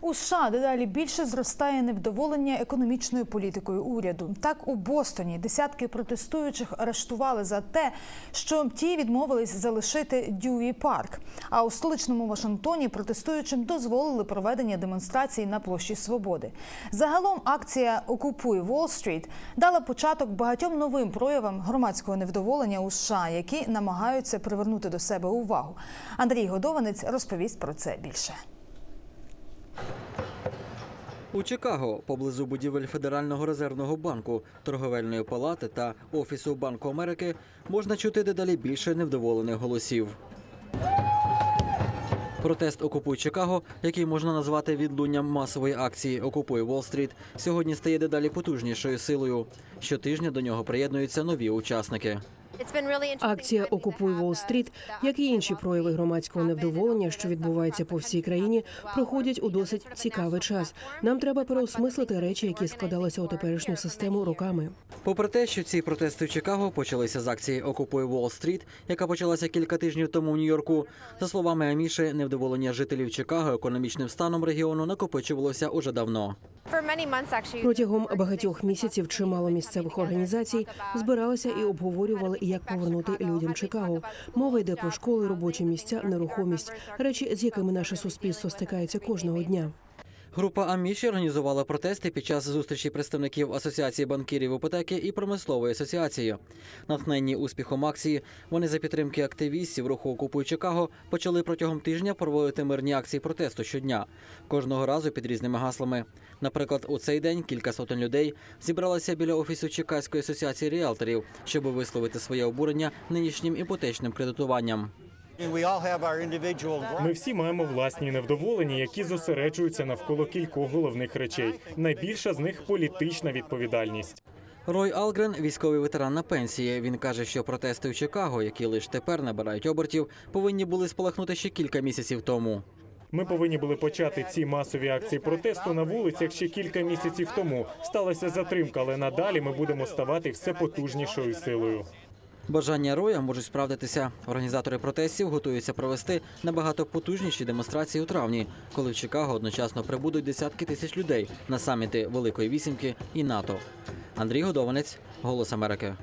У США дедалі більше зростає невдоволення економічною політикою уряду. Так у Бостоні десятки протестуючих арештували за те, що ті відмовились залишити Дьюї парк. А у столичному Вашингтоні протестуючим дозволили проведення демонстрацій на площі Свободи. Загалом акція Окупуй Уолл-стріт дала початок багатьом новим проявам громадського невдоволення у США, які намагаються привернути до себе увагу. Андрій Годованець розповість про це більше. У Чикаго, поблизу будівель Федерального резервного банку, торговельної палати та офісу Банку Америки, можна чути дедалі більше невдоволених голосів. Протест Окупуй Чикаго, який можна назвати відлунням масової акції Окупуй Уолл-стріт, сьогодні стає дедалі потужнішою силою. Щотижня до нього приєднуються нові учасники. Акція Окупуй Уолл-стріт», як і інші прояви громадського невдоволення, що відбуваються по всій країні, проходять у досить цікавий час. Нам треба переосмислити речі, які складалися у теперішню систему роками. Попри те, що ці протести в Чикаго почалися з акції Окупуй Уолл-стріт, яка почалася кілька тижнів тому в Нью-Йорку, за словами Аміші, невдоволення жителів Чикаго економічним станом регіону накопичувалося уже давно. Протягом багатьох місяців чимало місцевих організацій збиралися і обговорювали, як повернути людям Чикаго. Мова йде про школи, робочі місця, нерухомість, речі, з якими наше суспільство стикається кожного дня. Група Аміші організувала протести під час зустрічі представників Асоціації банкірів іпотеки і промислової асоціації. Натхненні успіхом акції, вони за підтримки активістів руху Окупуй Чикаго почали протягом тижня проводити мирні акції протесту щодня, кожного разу під різними гаслами. Наприклад, у цей день кілька сотень людей зібралися біля офісу Чикаської асоціації ріелторів, щоб висловити своє обурення нинішнім іпотечним кредитуванням. We all have our individual Ми всі маємо власні невдоволення, які зосереджуються навколо кількох головних речей. Найбільша з них політична відповідальність. Рой Алгрен, військовий ветеран на пенсії. Він каже, що протести в Чикаго, які лише тепер набирають обертів, повинні були спалахнути ще кілька місяців тому. Ми повинні були почати ці масові акції протесту на вулицях ще кілька місяців тому. Сталася затримка, але надалі ми будемо ставати все потужнішою силою. Бажання Роя можуть справдитися. Організатори протестів готуються провести набагато потужніші демонстрації у травні, коли в Чикаго одночасно прибудуть десятки тисяч людей на саміти Великої Вісімки і НАТО. Андрій Годованець, Голос Америки.